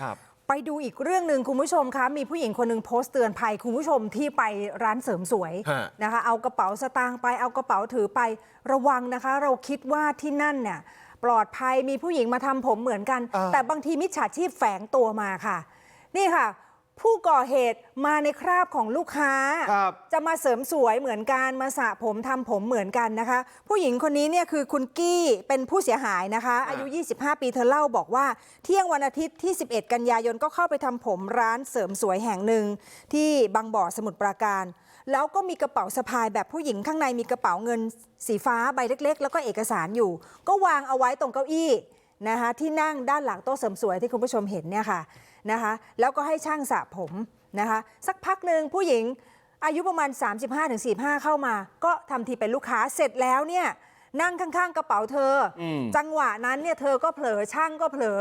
ครับไปดูอีกเรื่องหนึ่งคุณผู้ชมคะมีผู้หญิงคนหนึ่งโพสต์เตือนภัยคุณผู้ชมที่ไปร้านเสริมสวยฮะนะคะเอากระเป๋าสตางค์ไปเอากระเป๋าถือไประวังนะคะ เราคิดว่าที่นั่นเนี่ยปลอดภัยมีผู้หญิงมาทำผมเหมือนกันอ่าแต่บางทีมิจฉาชีพแฝงตัวมาค่ะ นี่ค่ะ ผู้ก่อเหตุมาในคราบของลูกค้าครับจะมาเสริมสวยเหมือนกันมาสระผมทำผมเหมือนกันนะคะ ผู้หญิงคนนี้เนี่ยคือคุณกี้เป็นผู้เสียหายนะคะ อายุ 25 ปีเธอเล่าบอกว่า เที่ยงวันอาทิตย์ที่ 11 กันยายนก็เข้าไปทำผมร้านเสริมสวยแห่งหนึ่งที่บางบ่อสมุทรปราการ แล้วก็มีกระเป๋าสะพายแบบผู้หญิงข้างในมีกระเป๋าเงินสีฟ้าใบเล็ก ๆ แล้วก็เอกสารอยู่ ก็วางเอาไว้ตรงเก้าอี้นะคะที่นั่งด้านหลังโต๊ะเสริมสวยที่คุณผู้ชมเห็นเนี่ยค่ะ นะคะแล้วก็ให้ช่างสระผมนะคะสักพักหนึ่งผู้หญิงอายุประมาณ 35-45 เข้ามา ก็ทำทีเป็นลูกค้าเสร็จแล้วเนี่ยนั่งข้างๆ กระเป๋าเธออมจังหวะนั้นเนี่ยเธอก็เผลอช่างก็เผลอ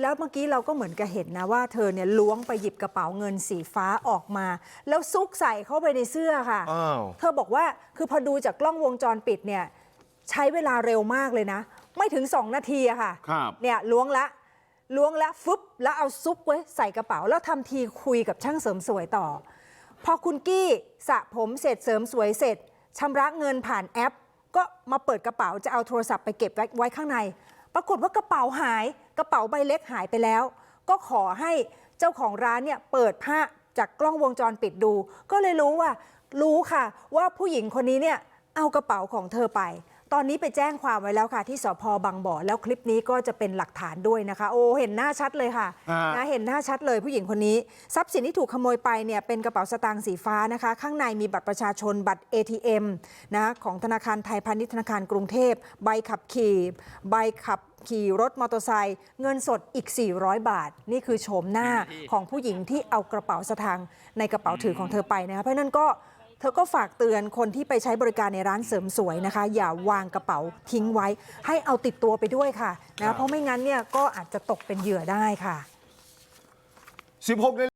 แล้วเมื่อกี้เราก็เหมือนกับเห็นนะว่าเธอเนี่ยล้วงไปหยิบกระเป๋าเงินสีฟ้าออกมา แล้วซุกใส่เข้าไปในเสื้อค่ะอ้าวเธอบอกว่าคือพอดูจากกล้องวงจรปิดเนี่ยใช้เวลาเร็วมากเลยนะ ไม่ถึง 2 นาทีอะค่ะครับเนี่ยล้วงละ ล้วงและฟึบแล้วเอาซุปไว้ใส่กระเป๋า แล้วทำทีคุยกับช่างเสริมสวยต่อ พอคุณกี้สระผมเสร็จเสริมสวยเสร็จชำระเงินผ่านแอป ก็มาเปิดกระเป๋าจะเอาโทรศัพท์ไปเก็บไว้ไวข้างใน ปรากฏว่ากระเป๋าหายกระเป๋าใบเล็กหายไปแล้ว ก็ขอให้เจ้าของร้านเนี่ยเปิดภาจากกล้องวงจรปิดดู ก็เลยรู้ว่า รู้ค่ะว่าผู้หญิงคนนี้เนี่ยเอากระเป๋าของเธอไป ตอนนี้ไปแจ้งความไว้แล้วค่ะที่สพบางบ่อแล้วคลิปนี้ก็จะเป็นหลักฐานด้วยนะคะ โอ้เห็นหน้าชัดเลยค่ะฮะนะเห็นหน้าชัดเลยผู้หญิงคนนี้ ทรัพย์สินที่ถูกขโมยไปเนี่ยเป็นกระเป๋าสตางค์สีฟ้านะคะ ข้างในมีบัตรประชาชนบัตร ATM นะของธนาคารไทยพาณิชย์ธนาคารกรุงเทพ ใบขับขี่ ใบขับขี่รถมอเตอร์ไซค์เงินสดอีก 400 บาท นี่คือโฉมหน้าของผู้หญิงที่เอากระเป๋าสตางค์ในกระเป๋าถือของเธอไปนะคะเพราะฉะนั้นก็ เธอก็ฝากเตือนคนที่ไปใช้บริการในร้านเสริมสวยนะคะ อย่าวางกระเป๋าทิ้งไว้ ให้เอาติดตัวไปด้วยค่ะนะเพราะไม่งั้นเนี่ยก็อาจจะตกเป็นเหยื่อได้ค่ะ 16นาฬิ